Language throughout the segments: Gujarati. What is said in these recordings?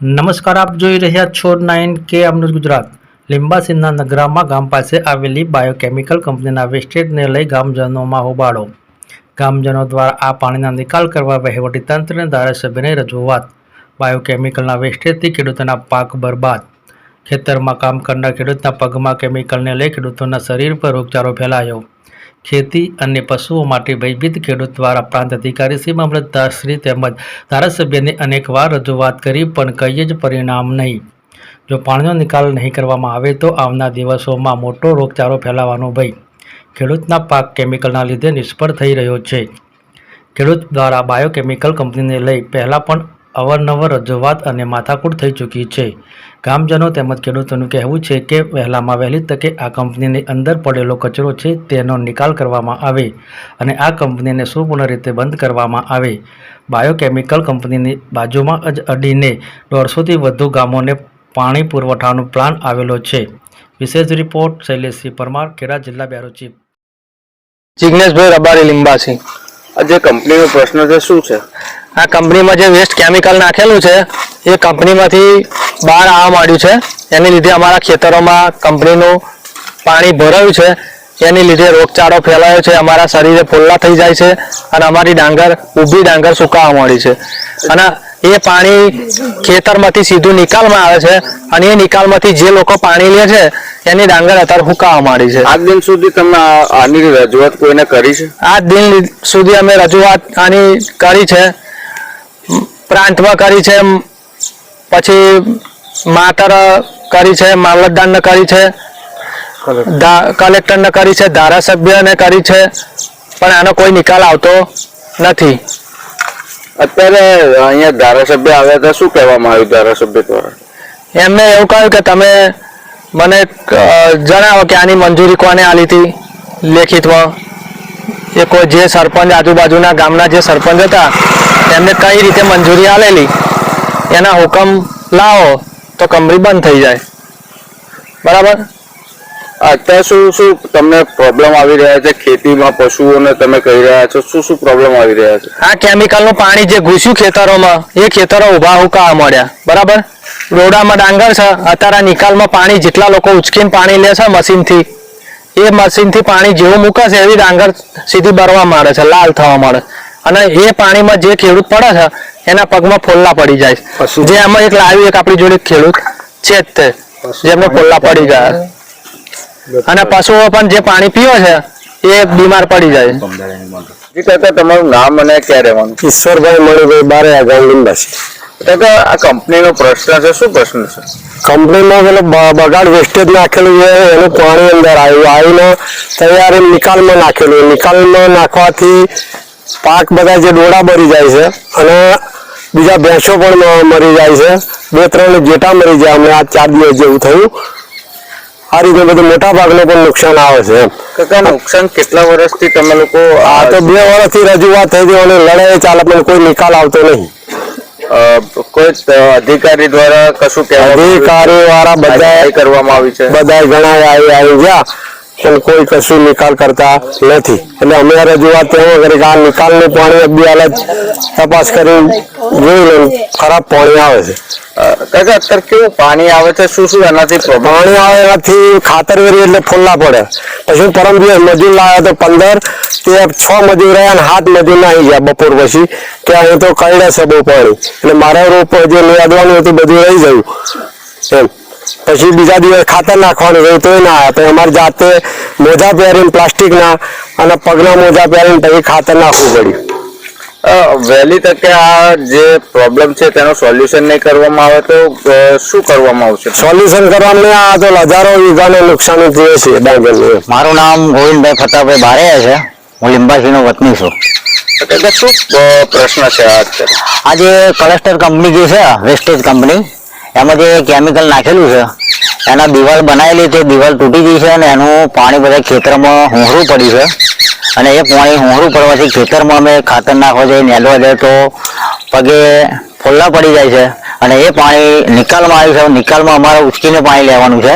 નમસ્કાર, આપ જોઈ રહ્યા છો નાઇન કે અમૃત ગુજરાત. લીંબાસીના નગરામાં ગામ પાસે આવેલી બાયોકેમિકલ કંપનીના વેસ્ટેજને લઈ ગામજનોમાં હોબાળો. ગામજનો દ્વારા આ પાણીના નિકાલ કરવા વહીવટીતંત્રને ધારાસભ્યને રજૂઆત. બાયોકેમિકલના વેસ્ટેજથી ખેડૂતોના પાક બરબાદ. ખેતરમાં કામ કરનાર ખેડૂતના પગમાં કેમિકલને લઈ ખેડૂતોના શરીર પર રોગચાળો ફેલાયો. ખેતી અને પશુઓ માટે ભયભીત ખેડૂત દ્વારા પ્રાંત અધિકારી શ્રી મામલતદારશ્રી તેમજ ધારાસભ્યને અનેકવાર રજૂઆત કરી, પણ કંઈ જ પરિણામ નહીં. જો પાણીનો નિકાલ નહીં કરવામાં આવે તો આવનાર દિવસોમાં મોટો રોગચાળો ફેલાવાનો ભય. ખેડૂતના પાક કેમિકલના લીધે નિષ્ફળ થઈ રહ્યો છે. ખેડૂત દ્વારા બાયોકેમિકલ કંપનીને લઈ પહેલાં પણ અવારનવાર રજૂઆત અને માથાકૂટ થઈ ચૂકી છે. ગામજનો તેમજ ખેડૂતોનું કહેવું છે કે વહેલામાં વહેલી તકે આ કંપનીની અંદર પડેલો કચરો છે તેનો નિકાલ કરવામાં આવે અને આ કંપનીને સંપૂર્ણ રીતે બંધ કરવામાં આવે. બાયોકેમિકલ કંપનીની બાજુમાં જ અડીને દોઢસોથી વધુ ગામોને પાણી પુરવઠાનો પ્લાન આવેલો છે. વિશેષ રિપોર્ટ શૈલેષસિંહ પરમાર, ખેડા જિલ્લા બ્યુરો ચીફ. જિજ્ઞેશભાઈ રબારી, લીંબાસી. આ જે કંપનીનો પ્રશ્ન છે, શું છે? આ કંપનીમાં જે વેસ્ટ કેમિકલ નાખેલું છે, એ કંપનીમાંથી બહાર આવવા માંડ્યું છે. એની લીધે અમારા ખેતરોમાં કંપનીનું પાણી ભરાયું છે. એની લીધે રોગચાળો ફેલાયો છે. અમારા શરીરે ફોલ્લા થઈ જાય છે અને અમારી ડાંગર, ઊભી ડાંગર સુકાવા માંડી છે. અને એ પાણી ખેતરમાંથી સીધું નિકાલમાં આવે છે અને એ નિકાલમાંથી જે લોકો પાણી લે છે એની ડાંગર અત્યારે હુકાવા માંડી છે. આજ દિન સુધી તમે આની રજૂઆત કોઈને કરી છે? આજ દિન સુધી અમે રજૂઆત આની કરી છે. પ્રાંતમાં કરી છે પછી માતર કરી છે મામલતદારને કરી છે. કલેક્ટરને કરી છે ધારાસભ્યને કરી છે પણ આનો કોઈ નિકાલ આવતો નથી. અત્યારે અહીંયા ધારાસભ્ય આવ્યા હતા શું કહેવામાં આવ્યું ધારાસભ્ય દ્વારા? એમને એવું કહ્યું કે તમે મને જણાવો કે આની મંજૂરી કોને આલી હતી લેખિતમાં? એ કોઈ જે સરપંચ આજુબાજુના ગામના જે સરપંચ હતા એમને કઈ રીતે મંજૂરી આલેલી એના હુકમ લાવો તો કંપની બંધ થઈ જાય. બરાબર? અત્યારે શું શું તમને પ્રોબ્લેમ આવી રહ્યા છે? ખેતીમાં પશુઓને તમે કહી રહ્યા છો શું શું પ્રોબ્લેમ આવી રહ્યા છે? આ કેમિકલનું પાણી જે ઘૂસ્યું ખેતરોમાં એ ખેતરો ઊભા હુકા મળ્યા બરાબર? રોડામાં ડાંગર છે. અત્યારે નિકાલમાં પાણી જેટલા લોકો ઉચકીને પાણી લે છે મશીનથી. એ મશીનથી પાણી જેવું મૂકે છે એવી ડાંગર સીધી બરવા માંડે છે લાલ થવા માંડે. અને એ પાણીમાં જે ખેડૂત પડે છે એના પગમાં ફોલ્લા પડી જાય છે. જે એમાં એક લાવી એક આપણી જોડે ખેડૂત છે જ તે. જેમને ફોલ્લા પડી ગયા અને પશુઓ પણ જે પાણી પીવે છે એ બીમાર પડી જાય જી તમારું નામ અને ક્યાં રહેવાનું? ઈશ્વરભાઈ મણિભાઈ બારે ગામ લીંબાસી. આ કંપનીનો પ્રશ્ન છે શું પ્રશ્ન છે? કંપનીમાં પેલો બગાડ વેસ્ટેજ નાખેલું છે એનું પાણી અંદર આવ્યું આવીને તૈયાર નિકાલમાં નાખેલું નિકાલમાં નાખવાથી પાક બધા જે ડોડા મરી જાય છે અને બીજા ભેંસો પણ મરી જાય છે. બે ત્રણ જેટા મરી જાય અમને આ ચાર દિવસ જેવું થયું. આ રીતે બધું મોટા ભાગનું પણ નુકસાન આવે છે કાકા નુકસાન કેટલા વર્ષથી તમે લોકો આ તો બે વર્ષથી રજૂઆત થઈ હતી અને લડાઈ ચાલે પણ કોઈ નિકાલ આવતો નહીં. કોઈ અધિકારી દ્વારા કશું અધિકારી વાળા બધા કરવામાં આવી છે. બધા ઘણા આવી આવી ગયા પણ કોઈ કશું નિકાલ કરતા નથી. એટલે અમે રજૂઆત તેમાં કરી કે આ નિકાલનું પાણી બી હાલત તપાસ કરી જોઈ લે ખરાબ પાણી આવે છે. કાકા અત્યારે કેવું પાણી આવે છે? શું શું એનાથી પાણી આવે એનાથી ખાતર વેરી એટલે ફોલ્લા પડે. પછી પરમ દિવસ મજૂર લાવ્યા તો પંદર તે છ મજૂર રહ્યા અને હાથ મજૂર નાહી ગયા બપોર પછી કે અહીં તો કરડે છે બહુ પાણી એટલે મારા રોપ જે લેદવાનું હતું બધું રહી ગયું. એમ. પછી બીજા દિવસ ખાતર નાખવાનું રહ્યું તોય ના આવ્યા પછી અમારે જાતે મોજા પહેરીને પ્લાસ્ટિકના અને પગના મોજા પહેરીને પછી ખાતર નાખવું પડ્યું. વહેલી તકે આ જે પ્રોબ્લેમ છે તેનો સોલ્યુશન નહીં કરવામાં આવે તો શું કરવામાં આવશે? સોલ્યુશન કરવાનું નહીં, આ તો હજારો વીઘાને નુકસાન થયું છે ડાંગરનું. મારું નામ ગોવિંદભાઈ ફતાભાઈ બારે છે. હું લીંબાસીનો વતની છું. શું પ્રશ્ન છે આ જે કલસ્ટર કંપની જે છે વેસ્ટેજ કંપની એમાં જે કેમિકલ નાખેલું છે એના દિવાલ બનાવેલી તે દિવાલ તૂટી ગઈ છે અને એનું પાણી બધા ખેતરમાં હોંહરું પડ્યું છે. અને એ પાણી હોંહરું પડવાથી ખેતરમાં અમે ખાતર નાખવા જઈએ નેલવા જાય તો પગે ફોલ્લા પડી જાય છે. અને એ પાણી નિકાલમાં આવ્યું છે. નિકાલમાં અમારે ઉચકીને પાણી લેવાનું છે.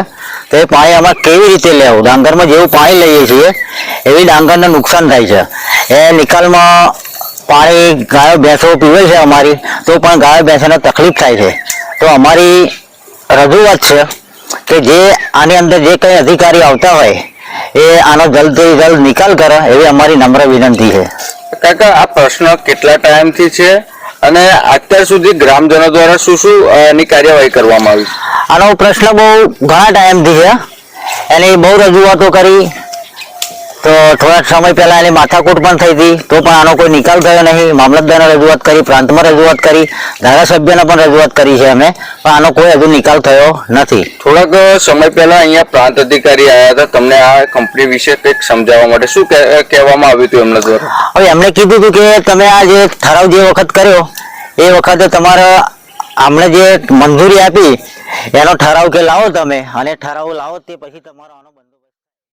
તો એ પાણી અમારે કેવી રીતે લેવું? ડાંગરમાં જેવું પાણી લઈએ છીએ, એવી ડાંગરને નુકસાન થાય છે. એ નિકાલમાં પાણી ગાયો, ભેંસો પીવે છે અમારી, તો પણ ગાયો, ભેંસોને તકલીફ થાય છે. તો અમારી રજૂઆત છે કે જે આની અંદર જે કંઈ અધિકારી આવતા હોય, એ આનો જલ્દથી જલ્દ નિકાલ કરે એવી અમારી નમ્ર વિનંતી છે. કાકા, આ પ્રશ્ન કેટલા ટાઈમથી છે? અને અત્યાર સુધી ગ્રામજનો દ્વારા શું શું એની કાર્યવાહી કરવામાં આવી છે? આનો પ્રશ્ન બહુ ઘણા ટાઈમથી છે. એની બહુ રજૂઆતો કરી. તો થોડા સમય પહેલાં એની માથાકૂટ પણ થઈ હતી. તો પણ આનો કોઈ નિકાલ થયો નહીં. મામલતદારને રજૂઆત કરી પ્રાંતમાં રજૂઆત કરી ધારાસભ્યને પણ રજૂઆત કરી છે અમે પણ આનો કોઈ હજુ નિકાલ થયો નથી. થોડાક સમય પહેલાં અહીંયા પ્રાંત અધિકારી આવ્યા હતા. તમને આ કંપની વિશે કંઈક સમજાવવા માટે શું કહે- કહેવામાં આવ્યું હતું એમના દ્વારા? હવે એમણે કીધું હતું કે તમે આ જે ઠરાવ જે વખત કર્યો એ વખતે તમારે આમણે જે મંજૂરી આપી, એનો ઠરાવ કે લાવો તમે, અને ઠરાવ લાવો તે પછી તમારો